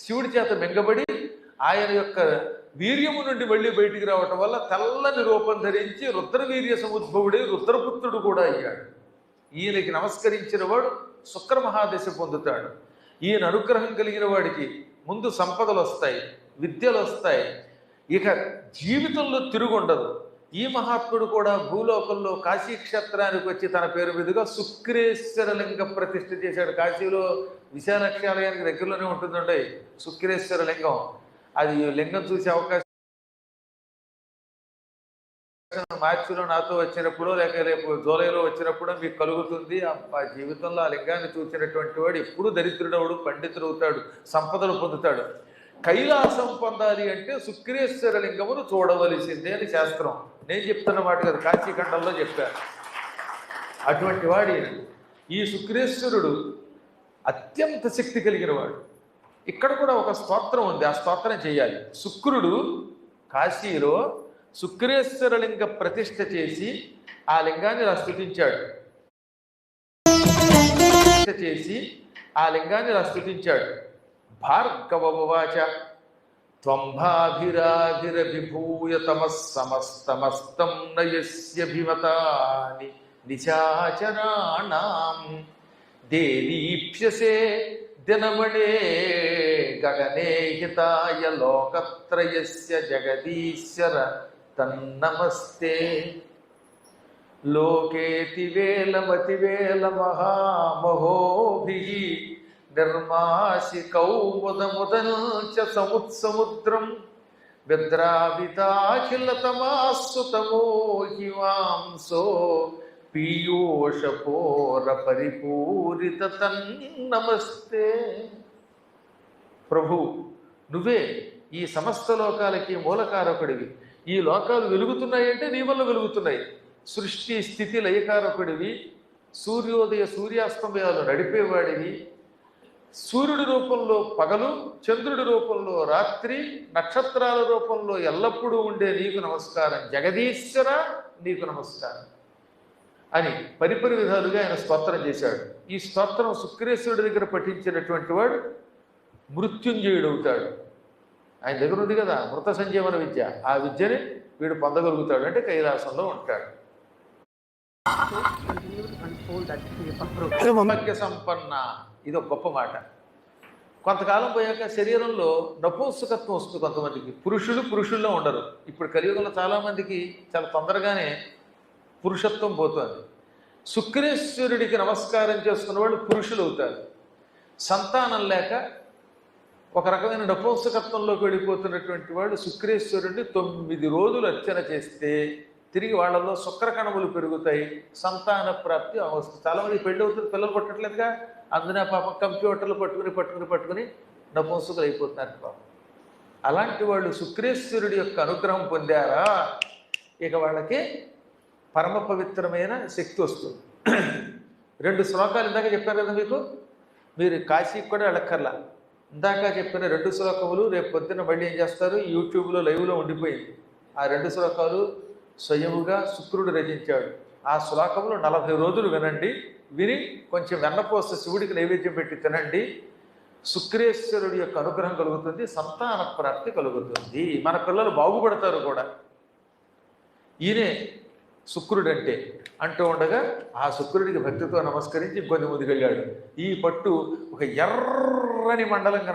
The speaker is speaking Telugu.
శివుడి చేత మింగబడి ఆయన యొక్క వీర్యము నుండి మళ్ళీ బయటికి రావటం వల్ల తెల్లని రూపం ధరించి రుద్రవీర్య సముద్భవుడే రుద్రపుత్రుడు కూడా అయ్యాడు. ఈయనకి నమస్కరించిన వాడు శుక్రమహాదశ పొందుతాడు. ఈయన అనుగ్రహం కలిగిన వాడికి ముందు సంపదలు వస్తాయి విద్యలు వస్తాయి. ఇక జీవితంలో తిరుగుండదు. ఈ మహాత్ముడు కూడా భూలోకంలో కాశీ క్షేత్రానికి వచ్చి తన పేరు మీదుగా శుక్రేశ్వర లింగ ప్రతిష్ఠ చేశాడు. కాశీలో విశానక్షాలయానికి దగ్గరలోనే ఉంటుందండి. శుక్రేశ్వర లింగం అది లింగం చూసే అవకాశం మార్చిలో నాతో వచ్చినప్పుడు లేక రేపు జూలైలో వచ్చినప్పుడు మీకు కలుగుతుంది. ఆ జీవితంలో ఆ లింగాన్ని చూసినటువంటి వాడు ఎప్పుడు దరిద్రుడవుడు పండితుడు అవుతాడు సంపదలు పొందుతాడు. కైలాసం పొందాలి అంటే శుక్రేశ్వర లింగమును చూడవలసిందే అని శాస్త్రం. నేను చెప్తున్న మాట కదా కాశీఖండంలో చెప్పాను అటువంటి వాడి ఈ శుక్రేశ్వరుడు అత్యంత శక్తి కలిగిన వాడు. ఇక్కడ కూడా ఒక స్తోత్రం ఉంది ఆ స్తోత్రం చేయాలి. శుక్రుడు కాశీలో శుక్రేశ్వర లింగ ప్రతిష్ఠ చేసి ఆ లింగాన్ని ఇలా స్తుతించాడు చేసి ఆ లింగాన్ని ఇలా భార్గవవాచ త్వంభాభిరాభిరభిభూయ తమః సమస్తమస్తం నిశాచరాణాం. దేవీప్యసే దినమణే గగనే హితాయ లోకత్రయస్య జగదీశ్వర తన్నమస్తే. లోకేతి వేలమతి వేల మహామహోభి నిర్మాసి కౌముదముదల్చ సముత్సముద్రం విద్రావితాఖిలతమాసుతమో హివాంసో పీయూషపోర పరిపూరిత నమస్తే ప్రభు నువ్వే ఈ సమస్త లోకాలకి మూలకారకుడివి. ఈ లోకాలు వెలుగుతున్నాయంటే నీ వల్ల వెలుగుతున్నాయి. సృష్టి స్థితి లయకారకుడివి. సూర్యోదయ సూర్యాస్తమయాలు నడిపేవాడివి. సూర్యుడి రూపంలో పగలు చంద్రుడి రూపంలో రాత్రి నక్షత్రాల రూపంలో ఎల్లప్పుడూ ఉండే నీకు నమస్కారం. జగదీశ్వర నీకు నమస్కారం అని పరిపరి విధాలుగా ఆయన స్తోత్రం చేశాడు. ఈ స్తోత్రం శుక్రేశ్వరుడి దగ్గర పఠించినటువంటి వాడు మృత్యుంజయుడు అవుతాడు ఆయన దగ్గర ఉంది కదా మృత సంజీవన విద్య. ఆ విద్యని వీడు పొందగలుగుతాడు అంటే కైలాసంలో ఉంటాడు. సౌభాగ్య సంపన్న ఇది ఒక గొప్ప మాట. కొంతకాలం పోయాక శరీరంలో నపుంసకత్వం వస్తుంది కొంతమందికి. పురుషులు పురుషుల్లో ఉండరు. ఇప్పుడు కలియుగంలో చాలామందికి చాలా తొందరగానే పురుషత్వం పోతుంది. శుక్రేశ్వరుడికి నమస్కారం చేసుకున్న వాళ్ళు పురుషులు అవుతారు. సంతానం లేక ఒక రకమైన నపుంసకత్వంలోకి వెళ్ళిపోతున్నటువంటి వాళ్ళు శుక్రేశ్వరుడిని తొమ్మిది రోజులు అర్చన చేస్తే తిరిగి వాళ్ళలో శుక్రకణములు పెరుగుతాయి సంతాన ప్రాప్తి అవస్థ. చాలామంది పెళ్ళి అవుతుంది పిల్లలు పట్టట్లేదుగా. అందునే పాపం కంప్యూటర్లు పట్టుకుని పట్టుకుని పట్టుకుని నపుంసకులు అయిపోతున్నారు పాపం. అలాంటి వాళ్ళు శుక్రేశ్వరుడి యొక్క అనుగ్రహం పొందారా? ఇక వాళ్ళకి పరమ పవిత్రమైన శక్తి వస్తుంది. రెండు శ్లోకాలు ఇందాక చెప్పారు కదా మీకు? మీరు కాశీకి కూడా వెళ్ళక్కర్లా. ఇందాక చెప్పిన రెండు శ్లోకములు రేపు పొద్దున్న మళ్ళీ ఏం చేస్తారు? యూట్యూబ్లో లైవ్లో ఉండిపోయింది. ఆ రెండు శ్లోకాలు స్వయముగా శుక్రుడు రచించాడు. ఆ శ్లోకములు నలభై రోజులు వినండి విని కొంచెం వెన్నపోస్త శివుడికి నైవేద్యం పెట్టి తినండి. శుక్రేశ్వరుడి యొక్క అనుగ్రహం కలుగుతుంది సంతాన ప్రాప్తి కలుగుతుంది. మన పిల్లలు బాగుపడతారు కూడా. ఈయనే శుక్రుడు అంటే అంటూ ఉండగా ఆ శుక్రుడికి భక్తితో నమస్కరించి ఇంకొంది ముందుకెళ్ళాడు. ఈ పట్టు ఒక ఎర్రని మండలం